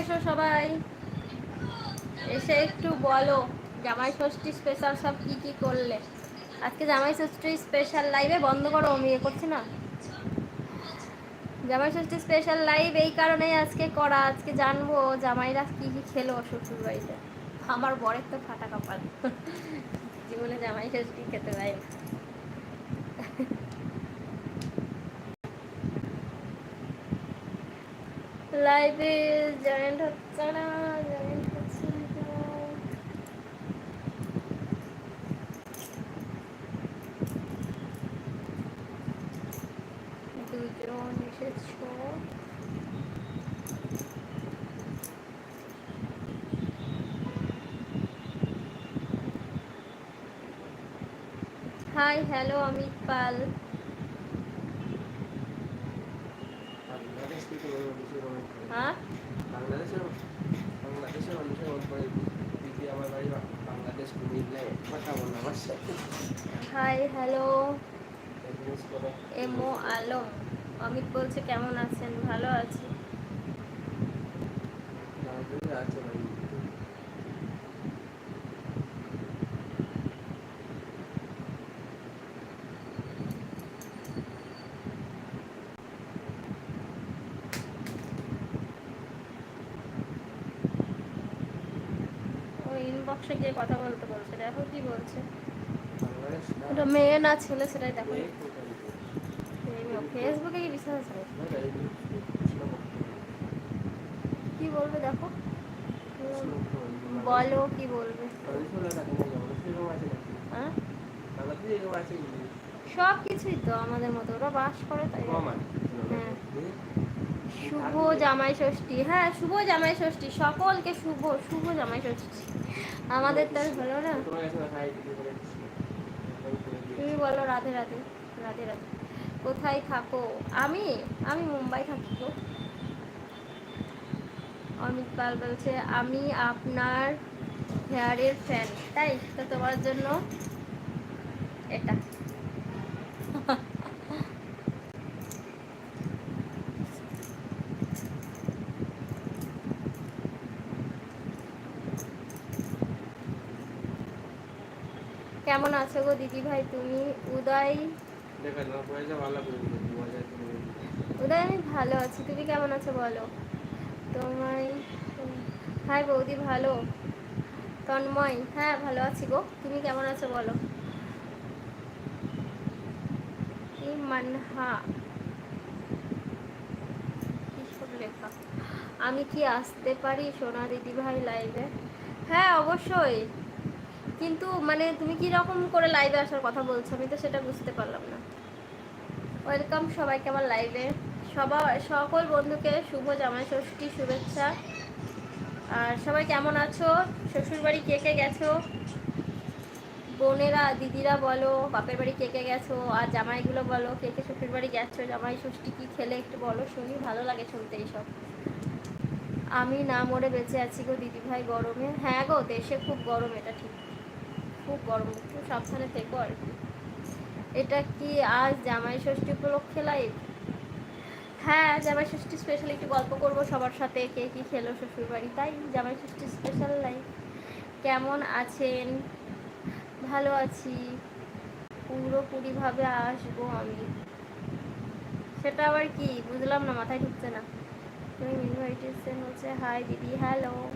এসো সবাই। এসে একটু বলো, জামাই ষষ্ঠী স্পেশাল সব কি কি করলে? আজকে জামাই ষষ্ঠী স্পেশাল লাইভে বন্ধ করো, আমি ইয়ে করছি না। জামাই ষষ্ঠী স্পেশাল লাইভ এই কারণেই আজকে করা, আজকে জানব জামাইরা কি কি খেলো শ্বশুর বাড়িতে আমার বরের তো ফাটা কপাল। জীবনে জামাই ষষ্ঠী খেতে পাই না। লাইভে জয়েন্ট হচ্ছে না জয়েন্ট হচ্ছে না। দুজন এসেছ। হাই হ্যালো অমিত পাল বাংলাদেশ থেকে ওই মানুষের অনেক করে। হ্যাঁ বাংলাদেশের বাংলাদেশের মানুষের মন করে দিদি আমার বাড়ি বা- বাংলাদেশ কুমিল্লায় কথা বল আমার সাথে হাই হ্যালো বিজনেস করো এমও আলম অমিত বলছে কেমন আছেন? ভালো আছি। ইনবক্সে গিয়ে কথা বলতে বলছে। দেখো কি বলছে। ওটা মেয়ে না ছেলে সেটাই দেখো? ফেসবুকে কি বিশ্বাস আছে। কি বলবে দেখো বলো, কি বলবে? হ্যাঁ? সব কিছুই তো আমাদের মতো, ওরা বাস করে তাই হ্যাঁ। শুভ জামাই ষষ্ঠী হ্যাঁ শুভ জামাই ষষ্ঠী, সকলকে শুভ শুভ জামাই ষষ্ঠী আমাদের তো হলো না। তুমি বলো রাধে রাধে রাধে রাধে কোথায় থাকো? আমি আমি মুম্বাই থাকি গো অমিত পাল বলছে, আমি আপনার হেয়ারের ফ্যান তাই? তো তোমার জন্য এটা। কেমন আছো গো দিদি ভাই তুমি উদয় পয়সা ভালো। উদয় আমি ভালো আছি, তুমি কেমন আছো বলো? তোমায়, হাই বৌদি, ভালো? তন্ময় হ্যাঁ ভালো আছি গো। তুমি কেমন আছো বলো? মানহা? লেখা? আমি কি আসতে পারি সোনা দিদি ভাই লাইভে হ্যাঁ অবশ্যই। কিন্তু মানে তুমি কি রকম করে লাইভে আসার কথা বলছো? আমি তো সেটা বুঝতে পারলাম না। ওয়েলকাম সবাইকে আমার লাইভে সবাই সকল বন্ধুকে শুভ জামাই ষষ্ঠী শুভেচ্ছা। আর সবাই কেমন আছো? শ্বশুরবাড়ি কে কে গেছো? বোনেরা, দিদিরা বলো, বাপের বাড়ি কে কে গেছো? আর জামাইগুলো বলো, কে কে শ্বশুর বাড়ি গেছো? জামাই ষষ্ঠী কী খেলে একটু বলো শুনি, ভালো লাগে শুনতে এইসব। আমি না মরে বেঁচে আছি গো দিদিভাই, গরমে। হ্যাঁ গো, দেশে খুব গরম, এটা ঠিক। খুব গরম একটু সাবধানে থেকো আর কি। এটা কি আজ জামাই ষষ্ঠী উপলক্ষে লাইভ হ্যাঁ জামাই ষষ্ঠী স্পেশাল একটু গল্প করব সবার সাথে, কে কী খেলো শ্বশুর বাড়ি তাই জামাই ষষ্ঠী স্পেশাল লাইভ কেমন আছেন? ভালো আছি। পুরোপুরিভাবে আসব আমি। সেটা আবার কি? বুঝলাম না, মাথায় ঢুকছে না। তুমি ইনভাইটেশন হচ্ছে হাই দিদি hello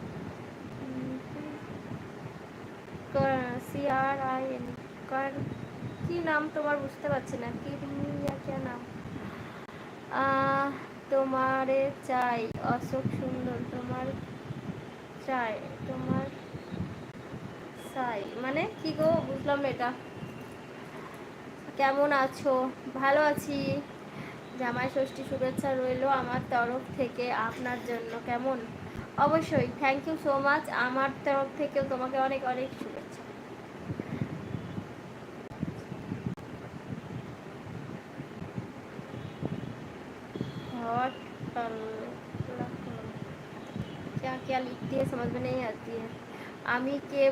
C R I N কার কি নাম তোমার বুঝতে পারছি না। কি নাম? তোমারে চাই, অশোক সুন্দর, তোমার চাই তোমার চাই। মানে কি গো, বুঝলাম এটা। কেমন আছো? ভালো আছি। জামাই ষষ্ঠী শুভেচ্ছা রইল আমার তরফ থেকে আপনার জন্য। কেমন? অবশ্যই থ্যাংক ইউ সো মাচ আমার তরফ থেকেও তোমাকে অনেক অনেক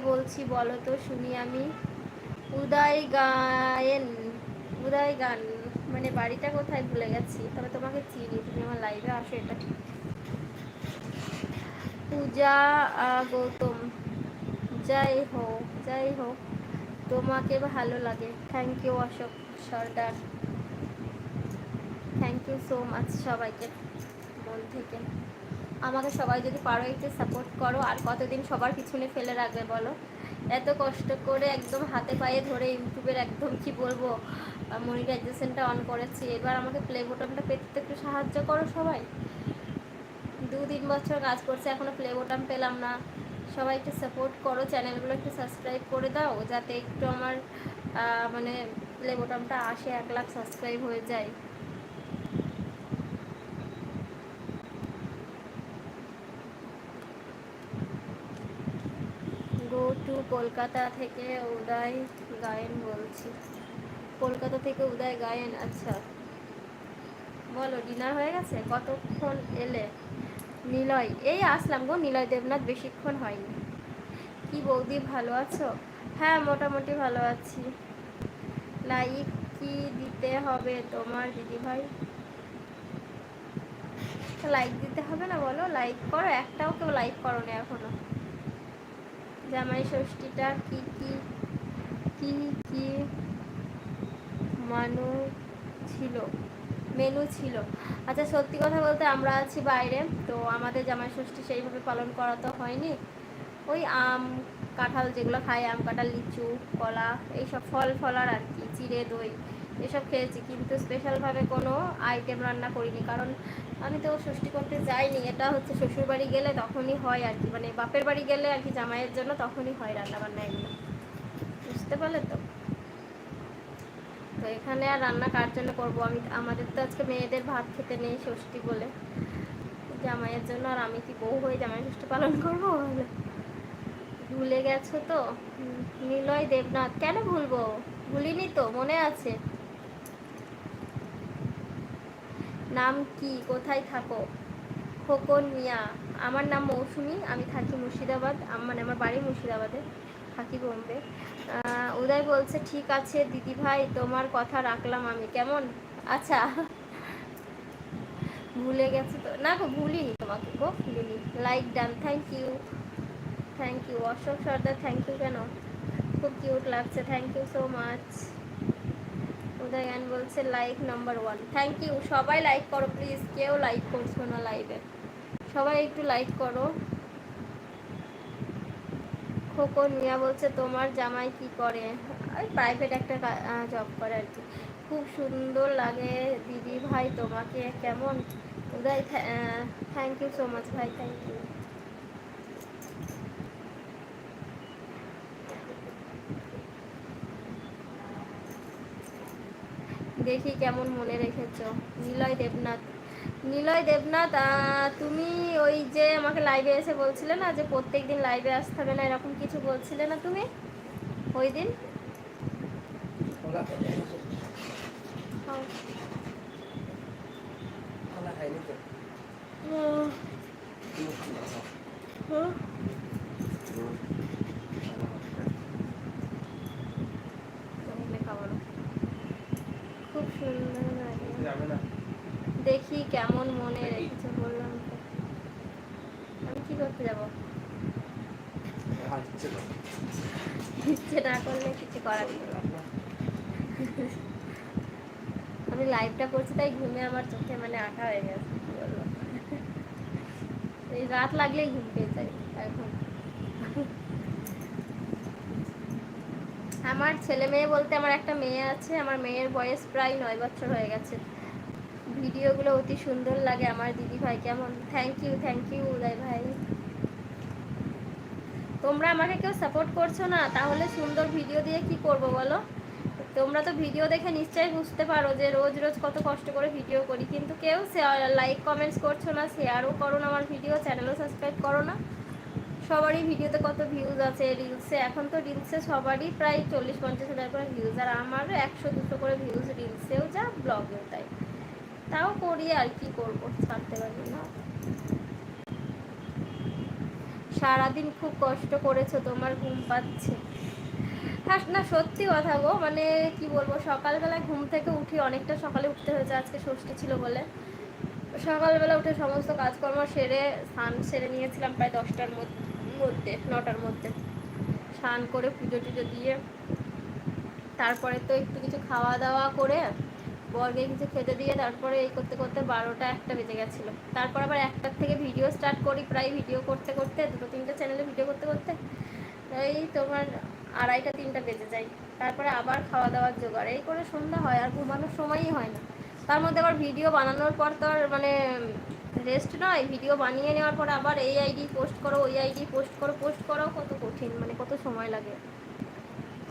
বলছি বলো তো শুনি আমি। উদয় গায়েন, উদয় গান মানে বাড়িটা কোথায় ভুলে গেছি, তবে তোমাকে চিনি, তুমি আমার লাইভে আসো এটা। ঠিক পূজা গৌতম যাই হোক যাই হোক, তোমাকে ভালো লাগে। Thank you Ashok Sardar. Thank you so much সবাইকে, মন থেকে। আমাকে সবাই যদি পারো একটু সাপোর্ট করো, আর কতদিন সবার পিছনে ফেলে রাখবে বলো? এত কষ্ট করে একদম হাতে পায়ে ধরে ইউটিউবের একদম কি বলব মনিটাইজেশনটা অন করেছি। এবার আমাকে প্লে বোটামটা পেতে একটু সাহায্য করো সবাই। দু তিন বছর কাজ করছে এখনও প্লে বোটাম পেলাম না। সবাই একটু সাপোর্ট করো চ্যানেলগুলো একটু সাবস্ক্রাইব করে দাও, যাতে একটু আমার মানে প্লে বোটামটা আসে, এক লাখ সাবস্ক্রাইব হয়ে যায় গো টু কলকাতা থেকে উদয় গায়েন বলছি। কলকাতা থেকে উদয় গায়েন আচ্ছা। বলো ডিনার হয়ে গেছে? কতক্ষণ এলে? নিলয়, এই আসলাম গো, নিলয় দেবনাথ বেশিক্ষণ হয়নি। কি বৌদি, ভালো আছো? হ্যাঁ মোটামুটি ভালো আছি। লাইক কি দিতে হবে তোমার দিদিভাই? লাইক দিতে হবে না বলো? লাইক করো, একটাও কেউ লাইক করো না এখনও। জামাই ষষ্ঠীটা কি কি কি কি মানু ছিল, মেনু ছিল। আচ্ছা সত্যি কথা বলতে আমরা আছি বাইরে, তো আমাদের জামাই ষষ্ঠী সেইভাবে পালন করা তো হয়নি। ওই আম কাঁঠাল যেগুলো খাই আম কাঁঠাল, লিচু, কলা, এইসব ফল ফলার আর কি, চিড়ে, দই এসব খেয়েছি, কিন্তু স্পেশালভাবে কোনো আইটেম রান্না করিনি। কারণ আমি তো ষষ্ঠী করতে যাইনি, এটা হচ্ছে শ্বশুর বাড়ি গেলে তখনই হয় আর কি। মানে বাপের বাড়ি গেলে আর কি জামাইয়ের জন্য তখনই হয় রান্না বান্না এগুলো। বুঝতে পারলে তো? তো এখানে আর রান্না কার জন্য করব? আমি, আমাদের তো আজকে মেয়েদের ভাত খেতে নেই ষষ্ঠী বলে। জামাইয়ের জন্য আর আমি কি বউ হয়ে জামাই ষষ্ঠী পালন করব ভুলে গেছো তো? নিলয় দেবনাথ। কেন ভুলবো? ভুলিনি তো, মনে আছে। নাম কি? কোথায় থাকো? খোকন মিয়া। আমার নাম মৌসুমি, আমি থাকি মুর্শিদাবাদ। মানে আমার বাড়ি মুর্শিদাবাদে, থাকি বোম্বে। উদয় বলছে, ঠিক আছে দিদি ভাই, তোমার কথা রাখলাম আমি। কেমন? আচ্ছা। ভুলে গেছে তো। না গো ভুলিনি তোমাকে গো ভুলিনি like done thank you thank you Ashok Sardar thank you কেন? খুব কিউট লাগছে থ্যাংক ইউ সো মাচ উদয়গান বলছে like number one thank you সবাই লাইক করো প্লিজ কেউ লাইক করছ না লাইভে সবাই একটু লাইক করো। খোকন মিয়া বলছে, তোমার জামাই কি করে? ওই প্রাইভেট একটা জব করে আর কি। খুব সুন্দর লাগে। দিদি ভাই, তোমাকে কেমন? Uday thank you so much ভাই থ্যাংক ইউ দেখি কেমন মনে রেখেছ। নিলয় দেবনাথ। নিলয় দেবনাথ তুমি ওই যে আমাকে লাইভে এসে বলছিলে না যে প্রত্যেক দিন লাইভে আসতে হবে না, এরকম কিছু বলছিলে না তুমি? ওই দিন কলা হ্যাঁ। কলা খাইনি তো হুম, হুম। তাহলে খাব না। খুব সুন্দর লাগে যাবে না দেখি কেমন মনে রেখেছে বললাম আমি কি করতে যাব? ইচ্ছে না করলে কিছু করার আমি লাইভটা করছি, তাই ঘুমে আমার চোখে মানে আঁকা হয়ে গেছে এই রাত লাগলেই ঘুম পেয়ে যাই এখন। আমার ছেলে মেয়ে বলতে আমার একটা মেয়ে আছে, আমার মেয়ের বয়স প্রায় নয় বছর হয়ে গেছে। ভিডিওগুলো অতি সুন্দর লাগে আমার দিদি ভাই, কেমন? Thank you thank you Uday ভাই। তোমরা আমাকে কেউ সাপোর্ট করছ না, তাহলে সুন্দর ভিডিও দিয়ে কি করব বলো? তোমরা তো ভিডিও দেখে নিশ্চয়ই বুঝতে পারো যে রোজ রোজ কত কষ্ট করে ভিডিও করি, কিন্তু কেউ লাইক কমেন্টস করছ না শেয়ারও করো না আমার ভিডিও চ্যানেলও সাবস্ক্রাইব করো না। সবারই ভিডিওতে কত ভিউজ আছে রিলসে এখন তো রিলসে সবারই প্রায় চল্লিশ পঞ্চাশ হাজার করে ভিউজ আর আমারও একশো দুশো করে ভিউজ রিলসেও যা ব্লগেও তাই। তাও করি আর কি করব, ছাড়তে পারি না। সারাদিন খুব কষ্ট করেছ, তোমার ঘুম পাচ্ছে। হ্যাঁ না, সত্যি কথা গো মানে কি বলব, সকালবেলায় ঘুম থেকে উঠি অনেকটা সকালে উঠতে হয়েছে, আজকে ষষ্ঠী ছিল বলে। সকালবেলা উঠে সমস্ত কাজকর্ম সেরে, স্নান সেরে নিয়েছিলাম প্রায় দশটার মধ্যে, নটার মধ্যে। স্নান করে পুজো টুজো দিয়ে, তারপরে তো একটু কিছু খাওয়া দাওয়া করে বর্গে কিছু খেতে দিয়ে তারপরে এই করতে করতে বারোটা একটা বেজে গেছিল। তারপর আবার একটার থেকে ভিডিও স্টার্ট করি, প্রায় ভিডিও করতে করতে, দুটো তিনটে চ্যানেলে ভিডিও করতে করতে, এই তোমার আড়াইটা, তিনটা বেজে যায়। তারপরে আবার খাওয়া দাওয়ার জোগাড়। এই করে সন্ধ্যা হয়, আর ঘুমানোর সময়ই হয় না। তার মধ্যে আবার ভিডিও বানানোর পর তো আর মানে রেস্ট নয় ভিডিও বানিয়ে নেওয়ার পর আবার এই আইডি পোস্ট করো, ওই আইডি পোস্ট করো পোস্ট করো, কত কঠিন মানে কত সময় লাগে।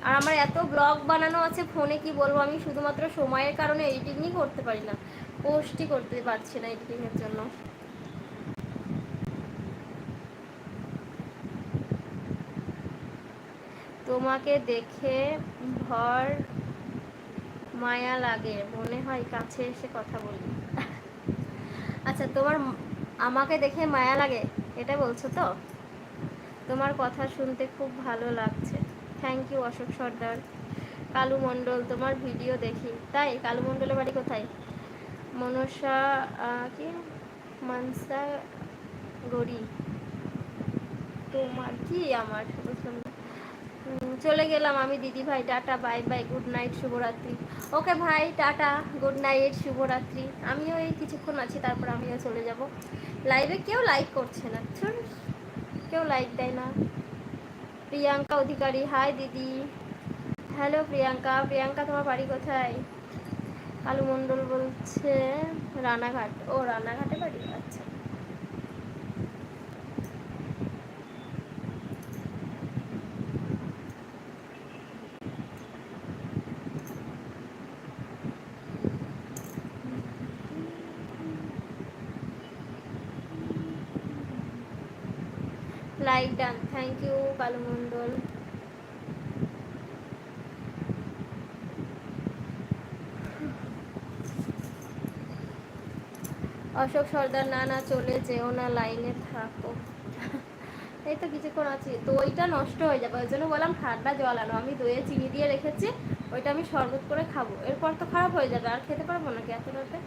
আর আমার এত ব্লগ বানানো আছে, ফোনে কি বলব? আমি শুধুমাত্র সময়ের কারণে এডিটিংই করতে পারি না। পোস্টই করতে পারছি না এডিটিংয়ের জন্য। তোমাকে দেখে ভর মায়া লাগে, মনে হয় কাছে এসে কথা বলি। আচ্ছা তোমার আমাকে দেখে মায়া লাগে, এটা বলছো তো? তোমার কথা শুনতে খুব ভালো লাগছে। Thank you Ashok Sardar. Kalu Mondal, তোমার ভিডিও দেখি। তাই, কালু মণ্ডলের বাড়ি কোথায়? মনসা কি? মানসা গড়ি। তোমার কি আমার? চলে গেলাম আমি দিদি ভাই, tata bye bye good night শুভরাত্রি। ওকে ভাই, টাটা গুড নাইট শুভরাত্রি। আমিও এই কিছুক্ষণ আছি, তারপর আমিও চলে যাব। লাইভে কেউ লাইক করছে না। কেউ লাইক দেয় না। প্রিয়াঙ্কা অধিকারী। হাই, দিদি। হ্যালো, প্রিয়াঙ্কা। প্রিয়াঙ্কা, তোমার বাড়ি কোথায়? কালু মণ্ডল বলছে, রানাঘাট। ও, রানাঘাটে বাড়ি? আচ্ছা। Like done thank you Kalu Mondal Ashok Sardar না না চলে যেও না, লাইনে থাকো। এই তো কিছুক্ষণ আছি। দইটা নষ্ট হয়ে যাবে, ওই জন্য বললাম ঠান্ডা জল আনো। আমি দইয়ে চিনি দিয়ে রেখেছি, ওইটা আমি শরবত করে খাব। এরপর তো খারাপ হয়ে যাবে, আর খেতে পারব নাকি এত রাতে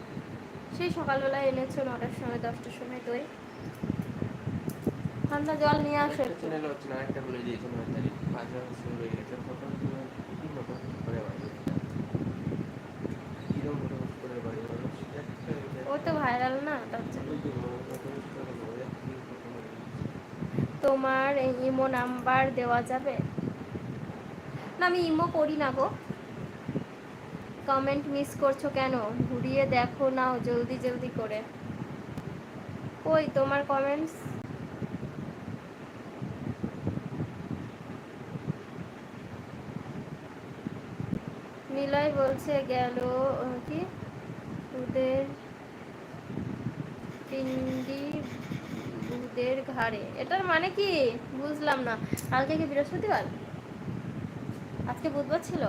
সেই সকালবেলা এনেছো নটার সময়, দশটার সময় দই। ঠান্ডা জল নিয়ে আসো একটা। একটু। বলে শুরু হয়ে গেছে। ও তো ভাইরাল না তোমার ইমো নাম্বার দেওয়া যাবে? না আমি ইমো করি না গো। কমেন্ট মিস করছ কেন? ঘুরিয়ে দেখো নাও জলদি জলদি করে। কই তোমার কমেন্টস নিলয় বলছে গেল কি? ওদের পিন্ডি বুদের ঘাড়ে। এটার মানে কি? বুঝলাম না। কালকে কি বৃহস্পতিবার? আজকে বুধবার ছিল?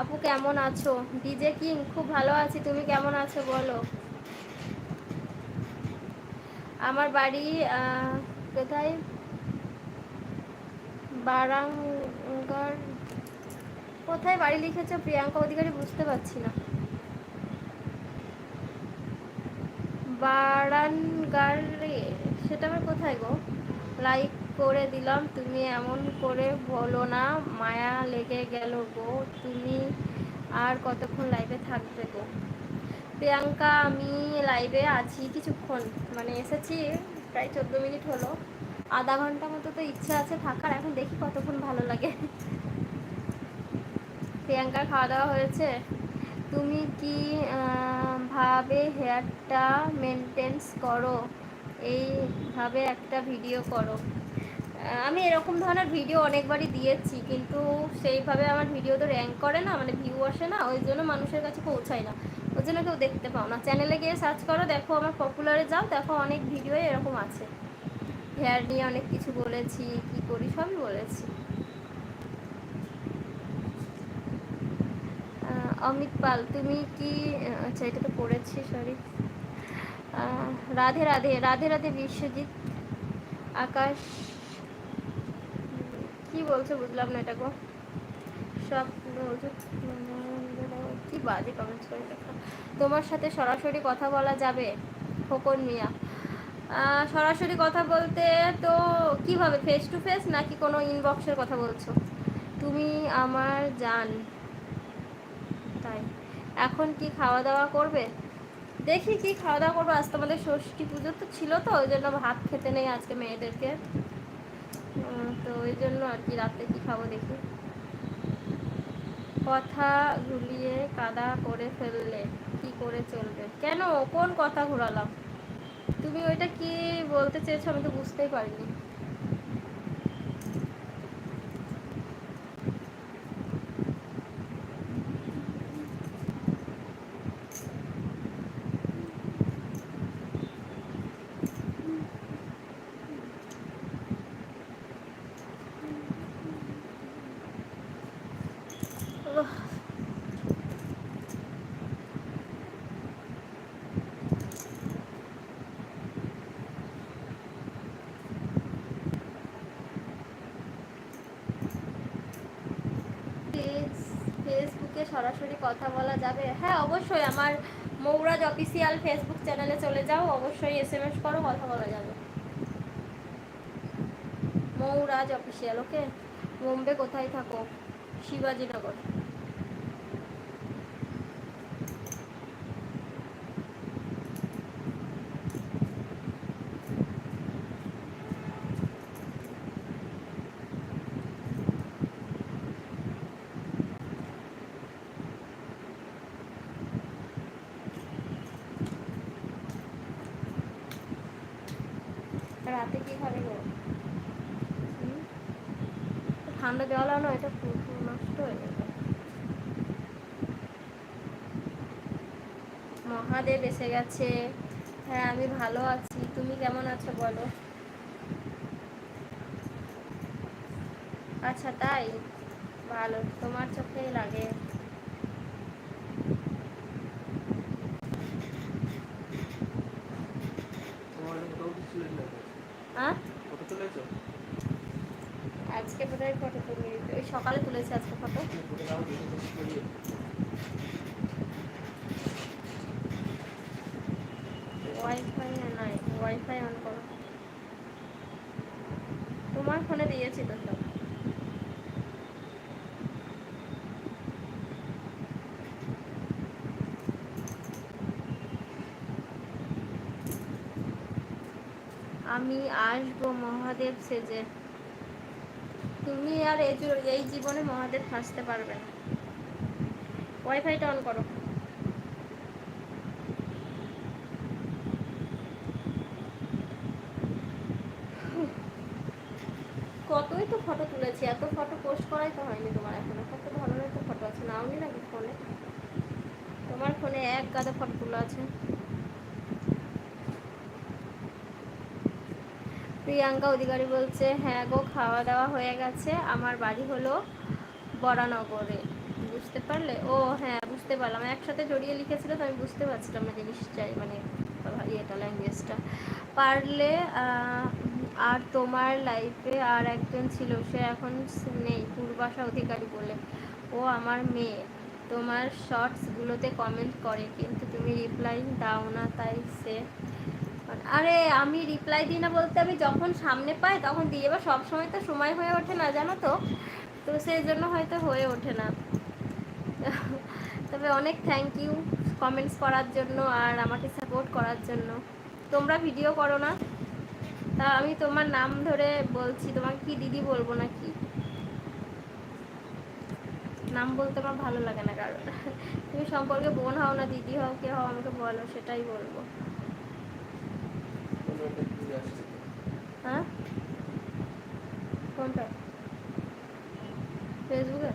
আপু কেমন আছো? ডিজে কিং, খুব ভালো আছি। তুমি কেমন আছো বলো? আমার বাড়ি কোথায়? বারাঙ্গার। কোথায় বাড়ি লিখেছো প্রিয়াঙ্কা? অধিকারী বুঝতে পারছি না। সেটা আবার কোথায় গো? লাইক করে দিলাম, তুমি এমন করে বলো না, মায়া লেগে গেল গো, তুমি আর কতক্ষণ লাইভে থাকবে গো? প্রিয়াঙ্কা, আমি লাইভে আছি কিছুক্ষণ মানে এসেছি, প্রায় চোদ্দ মিনিট হলো। আধা ঘণ্টা মতো তো ইচ্ছা আছে থাকার, এখন দেখি কতক্ষণ ভালো লাগে। প্রিয়াঙ্কার খাওয়া দাওয়া হয়েছে। তুমি কি ভাবে হেয়ারটা মেনটেন্স করো? এইভাবে একটা ভিডিও করো। আমি এরকম ধরনের ভিডিও অনেকবারই দিয়েছি, কিন্তু সেইভাবে আমার ভিডিও তো র্যাঙ্ক করে না মানে ভিউ আসে না, ওই জন্য মানুষের কাছে পৌঁছায় না। ওই জন্য কেউ দেখতে পাও না। চ্যানেলে গিয়ে সার্চ করো, দেখো আমার পপুলারে যাও, দেখো অনেক ভিডিও এরকম আছে। হেয়ার নিয়ে অনেক কিছু বলেছি, কি করি সবই বলেছি। অমিত পাল, তুমি কি আচ্ছা এটা তো পড়েছি সরি রাধে রাধে রাধে রাধে বিশ্বজিৎ, আকাশ, কি বলছো বুঝলাম না এটা গো সব কি বাজে কমেন্টস করে তোমার সাথে সরাসরি কথা বলা যাবে, খোকন মিয়া। সরাসরি কথা বলতে তো কীভাবে? ফেস টু ফেস নাকি কোনো ইনবক্সের কথা বলছো? তুমি আমার জান। তাই। এখন কি খাওয়া দাওয়া করবে? দেখি কি খাওয়া দাওয়া করব। আজ তোমাদের ষষ্ঠী পুজো তো ছিল তো, ওই জন্য ভাত খেতে নেই আজকে মেয়েদেরকে। তো ওই জন্য আর কি রাতে কি খাব দেখি। কথা ঘুলিয়ে কাদা করে ফেললে কি করে চলবে? কেন? কোন কথা ঘুরালাম? তুমি ওইটা কি বলতে চেয়েছো আমি তো বুঝতেই পারিনি। পেজ ফেসবুকে সরাসরি কথা বলা যাবে। হ্যাঁ অবশ্যই আমার মৌরাজ অফিসিয়াল ফেসবুক চ্যানেলে চলে যাও, অবশ্যই এস এম এস করো, কথা বলা যাবে। মৌরাজ অফিসিয়াল ওকে বোম্বে কোথায় থাকো? শিবাজীনগর রাতে কি খাবে গো হুম? ঠান্ডা জল আনো এটা পুরো পুরো হয়ে যাবে মহাদেব এসে গেছে। হ্যাঁ আমি ভালো আছি। তুমি কেমন আছো বলো? আচ্ছা তাই। ভালো। তোমার চোখেই লাগে তোমার কোথাও কিছু ছিল না হ্যাঁ কত তুলেছো আজকে বোধহয় ফটো তুলি ওই সকালে তুলেছি আজকে ফটো ফটো দাও দেখে শেষ করি ওয়াইফাই নাই ওয়াইফাই অন করো তোমার ফোনে দিয়েছি তো সব আমি আসব মহাদেব সেজে। তুমি আর এই জীবনে মহাদেব ফাঁসতে পারবে না। ওয়াইফাইটা অন করো। কতই তো ফটো তুলেছি, এত ফটো পোস্ট করাই তো হয়নি তোমার এখনও। কত ধরনের তো ফটো আছে নাও নি নাকি ফোনে তোমার ফোনে এক গাদা ফটো তোলা আছে। প্রিয়াঙ্কা অধিকারী বলছে হ্যাঁ গো, খাওয়া দাওয়া হয়ে গেছে। আমার বাড়ি হলো বরানগরে। বুঝতে পারলে? ও হ্যাঁ বুঝতে পারলাম। একসাথে জড়িয়ে লিখেছিল, তো আমি বুঝতে পারছিলাম না জিনিসটাই মানে ইয়েটা ল্যাঙ্গুয়েজটা পারলে আর তোমার লাইফে আর একজন ছিল, সে এখন নেই, পূর্বাশা অধিকারী বলে। ও আমার মেয়ে। তোমার শর্টসগুলোতে কমেন্ট করে, কিন্তু তুমি রিপ্লাই দাও না, তাই সে আরে আমি রিপ্লাই দিই না বলতে, আমি যখন সামনে পাই তখন দিই। এবার সবসময় তো সময় হয়ে ওঠে না, জানো তো? তো সেই জন্য হয়তো হয়ে ওঠে না। তবে অনেক থ্যাংক ইউ কমেন্টস করার জন্য আর আমাকে সাপোর্ট করার জন্য। তোমরা ভিডিও করো না। তা আমি তোমার নাম ধরে বলছি, তোমাকে কি দিদি বলব নাকি? নাম বলতে আমার ভালো লাগে না কারণ। তুমি সম্পর্কে বোন হও না, দিদি হও কে হও, আমাকে বলো, সেটাই বলব কোনো একটা ঘুরে আসছে হ্যাঁ? ফেসবুকে?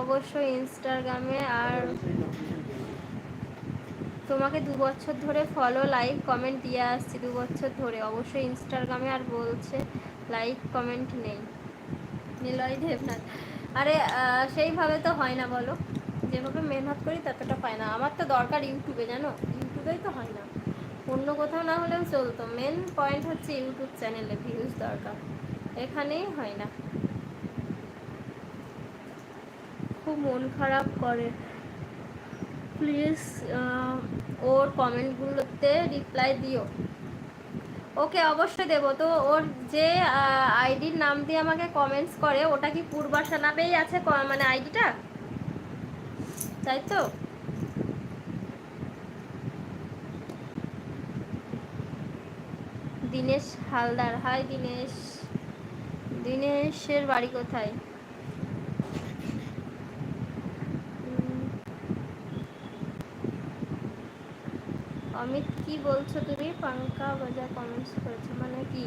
অবশ্যই ইনস্টাগ্রামে আর তোমাকে দু বছর ধরে ফলো লাইক কমেন্ট দিয়ে আসছি, দু বছর ধরে। অবশ্যই ইনস্টাগ্রামে আর বলছে লাইক কমেন্ট নেই। নিলয় দেবনাথ। আরে সেইভাবে তো হয় না বলো। যেভাবে মেহনত করি ততটা পায় না। আমার তো দরকার ইউটিউবে, জানো? ইউটিউবে ইউটিউবেই তো হয় না। অন্য কোথাও না হলেও চলতো। মেন পয়েন্ট হচ্ছে ইউটিউব চ্যানেলে ভিউজ দরকার। এখানেই হয় না। খুব মন খারাপ করে। প্লিজ ওর কমেন্টগুলোতে রিপ্লাই দিও। ওকে অবশ্যই দেবো। তো ওর যে আইডির নাম দিয়ে আমাকে কমেন্টস করে, ওটা কি পূর্বাশা নামেই আছে মানে আইডিটা? তাই তো? দিনেশ হালদার। হাই দিনেশ। দিনেশের বাড়ি কোথায় উম, অমিত কি বলছো তুমি? পাঙ্কা বাজা কমেন্টস করেছ। মানে কি?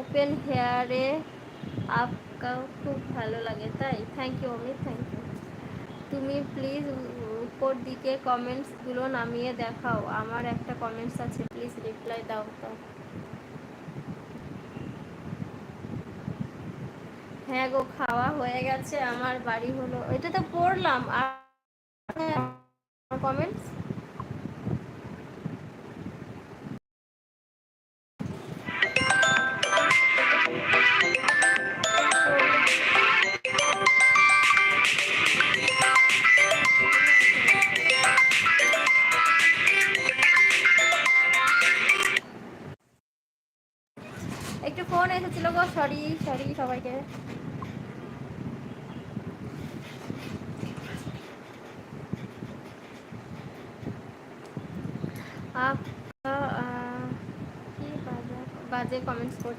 ওপেন হেয়ারে আপকা খুব ভালো লাগে, তাই? Thank you Amit thank you তুমি প্লিজ উপর দিকে কমেন্টসগুলো নামিয়ে দেখাও। আমার একটা কমেন্টস আছে প্লিজ রিপ্লাই দাও তো হ্যাঁ গো, খাওয়া হয়ে গেছে, আমার বাড়ি হলো। এটা তো পড়লাম, আর কমেন্টস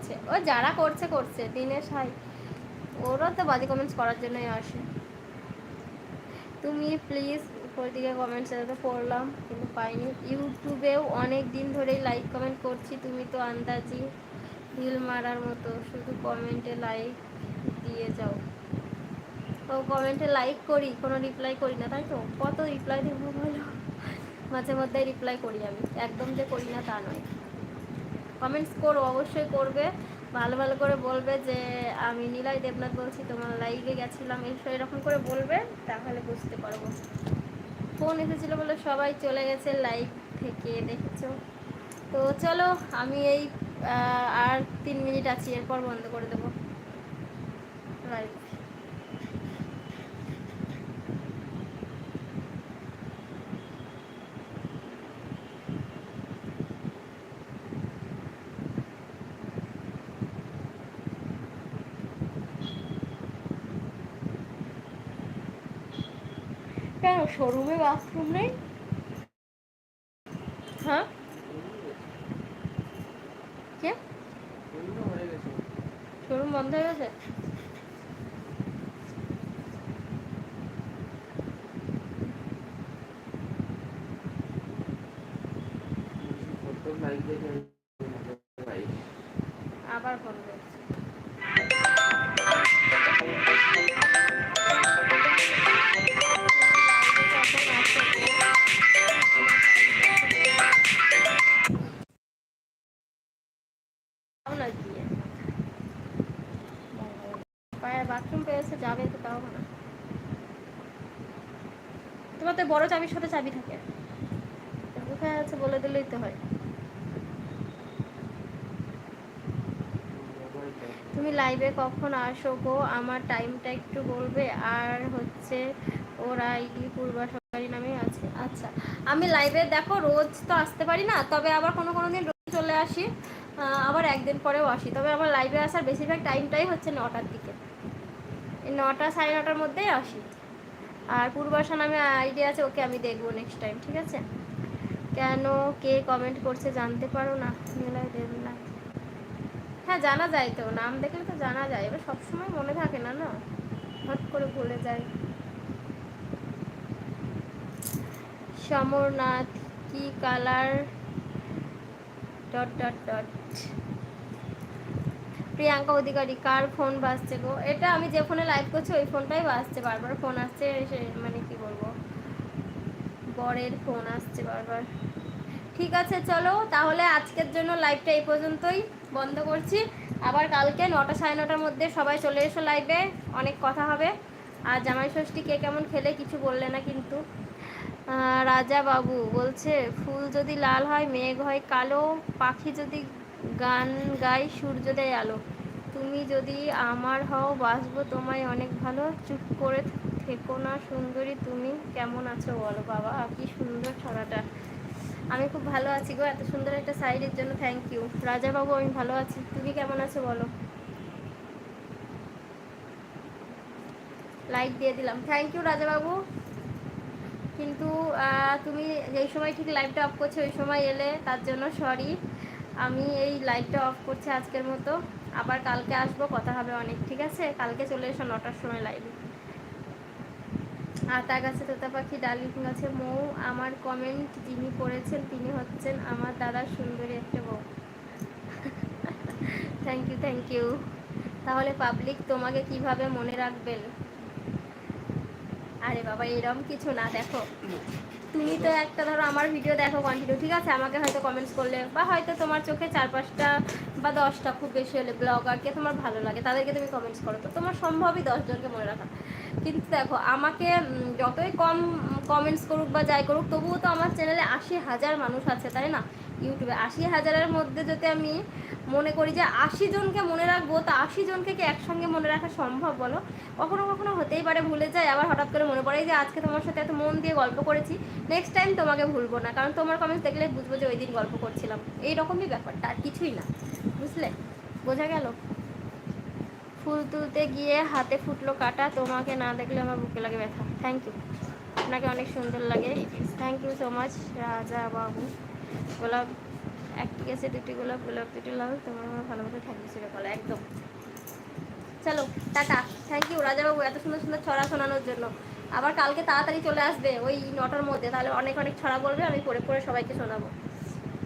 করছে। ও যারা করছে করছে। দিনেশ, হাই। ওরা তো বাজে কমেন্টস করার জন্যই আসে। তুমি প্লিজ দিকে কমেন্টস তো পড়লাম, কিন্তু পাইনি। ইউটিউবেও অনেক দিন ধরেই লাইক কমেন্ট করছি, তুমি তো আন্দাজি হিল মারার মতো। শুধু কমেন্টে লাইক দিয়ে যাও। তো কমেন্টে লাইক করি, কোনো রিপ্লাই করি না, তাই তো? কত রিপ্লাই দেবো বলো? মাঝে মধ্যে রিপ্লাই করি আমি। একদম যে করি না তা নয়। কমেন্টস করো, অবশ্যই করবে। ভালো ভালো করে বলবে যে, আমি নীলাই দেবনাথ বলছি, তোমার লাইভে গেছিলাম এইসব এরকম করে বলবে, তাহলে বুঝতে পারব। ফোন এসেছিল বলে সবাই চলে গেছে লাইভ থেকে, দেখেছ? তো চলো, আমি এই আর তিন মিনিট আছি, এরপর বন্ধ করে দেবো। লাইভ কেন শোরুমে বাথরুম নেই বড় চাবির সাথে চাবি থাকে। কোথায় আছে বলে দিলেই তো হয়। তুমি লাইভে কখন আসো গো? আমার টাইমটা একটু বলবে। আর হচ্ছে ওর আইডি পূর্বা সরকারি নামে আছে। আচ্ছা আমি লাইভে দেখো, রোজ তো আসতে পারি না। তবে আবার কোনো কোনো দিন রোজ চলে আসি। আবার একদিন পরেও আসি। তবে আমার লাইভে আসার বেশিরভাগ টাইমটাই হচ্ছে নটার দিকে। নটা, সাড়ে নটার মধ্যেই আসি। আর পূর্বাশা নামে আইডিয়া আছে, ওকে আমি দেখব নেক্সট টাইম ঠিক আছে? কেন কে কমেন্ট করছে জানতে পারো না, মেলায় দেব না। হ্যাঁ জানা যায় তো, নাম দেখলে তো জানা যায়, এবার সবসময় মনে থাকে না না? হট করে ভুলে যায়। সমরনাথ কি colour dot dot dot Priyanka Adhikari, কার ফোন বাজছে গো? এটা আমি যে ফোনে লাইভ করছি, ওই ফোনটাই বাজছে বারবার। ফোন আসছে মানে কি বলব? বরের ফোন আসছে বারবার। ঠিক আছে, চলো। তাহলে আজকের জন্য লাইভটা এই পর্যন্তই বন্ধ করছি। আবার কালকে নটা সাড়ে নটার মধ্যে সবাই চলে এসো লাইভে অনেক কথা হবে। আর জামাই ষষ্ঠী কে কেমন খেলে কিছু বললে না কিন্তু। রাজা বাবু বলছে, ফুল যদি লাল হয়, মেঘ হয়, কালো পাখি যদি গান গাই সূর্যোদয় আলো। তুমি যদি আমার হও বাসবো তোমায় অনেক ভালো। চুপ করে থেকো না সুন্দরী, তুমি কেমন আছো বলো বাবা? কি সুন্দর ছড়াটা। আমি খুব ভালো আছি গো, এত সুন্দর একটা সাইডের জন্য থ্যাংক ইউ রাজা বাবু আমি ভালো আছি। তুমি কেমন আছো বলো? লাইক দিয়ে দিলাম। থ্যাংক ইউ রাজা বাবু কিন্তু তুমি যেই সময় ঠিক লাইভটা অফ করছ, ওই সময় এলে তার জন্য সরি আমি এই লাইটটা অফ করছি আজকের মতো। আবার কালকে আসব, কথা হবে অনেক, ঠিক আছে? কালকে চলে এসো নটার সময় লাইভে আর তার কাছে তোতা পাখি ডালিম গাছে মৌ। আমার কমেন্ট যিনি করেছেন তিনি হচ্ছেন আমার দাদার সুন্দরী একটা বউ। থ্যাংক ইউ থ্যাংক ইউ তাহলে পাবলিক তোমাকে কীভাবে মনে রাখবেন? আরে বাবা এরকম কিছু না, দেখো। তুমি তো একটা ধরো আমার ভিডিও দেখো কন্টিনিউ ঠিক আছে? আমাকে হয়তো কমেন্টস করলে, বা হয়তো তোমার চোখে চার পাঁচটা বা দশটা খুব বেশি হলে ব্লগারকে তোমার ভালো লাগে, তাদেরকে তুমি কমেন্টস করো। তো তোমার সম্ভবই দশজনকে মনে রাখা। কিন্তু দেখো, আমাকে যতই কম কমেন্টস করুক বা যাই করুক, তবুও তো আমার চ্যানেলে আশি হাজার মানুষ আছে, তাই না? ইউটিউবে আশি হাজারের মধ্যে যদি আমি মনে করি যে আশি জনকে মনে রাখব, তা আশি জনকে কি একসঙ্গে মনে রাখা সম্ভব বলো? কখনো কখনো হতেই পারে ভুলে যায়, আবার হঠাৎ করে মনে পড়ে যে আজকে তোমার সাথে এত মন দিয়ে গল্প করেছি নেক্সট টাইম তোমাকে ভুলবো না, কারণ তোমার কমেন্টস দেখলে বুঝব যে ওই দিন গল্প করছিলাম। এইরকমই ব্যাপারটা, আর কিছুই না, বুঝলে? বোঝা গেল? ফুল তুলতে গিয়ে হাতে ফুটলো কাটা, তোমাকে না দেখলে আমার বুকে লাগে ব্যথা। থ্যাংক ইউ আপনাকে অনেক সুন্দর লাগে। Thank you so much Raja Babu. গোলাপ একটি গেছে দুটি গোলাপ গোলাপ, দুটি লাল। তোমার আমার ভালোবাসা থাকবে চিরকাল একদম। চলো, টাটা। থ্যাংক ইউ রাজাবাবু, এত সুন্দর সুন্দর ছড়া শোনানোর জন্য। আবার কালকে তাড়াতাড়ি চলে আসবে ওই নটার মধ্যে, তাহলে অনেক অনেক ছড়া বলবে, আমি পড়ে পড়ে সবাইকে শোনাবো।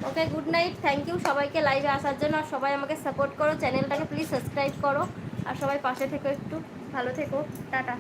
Okay good night thank you সবাইকে লাইভে আসার জন্য, আর সবাই আমাকে সাপোর্ট করো চ্যানেলটাকে প্লিজ সাবস্ক্রাইব করো, আর সবাই পাশে থেকো একটু, ভালো থেকো, টাটা।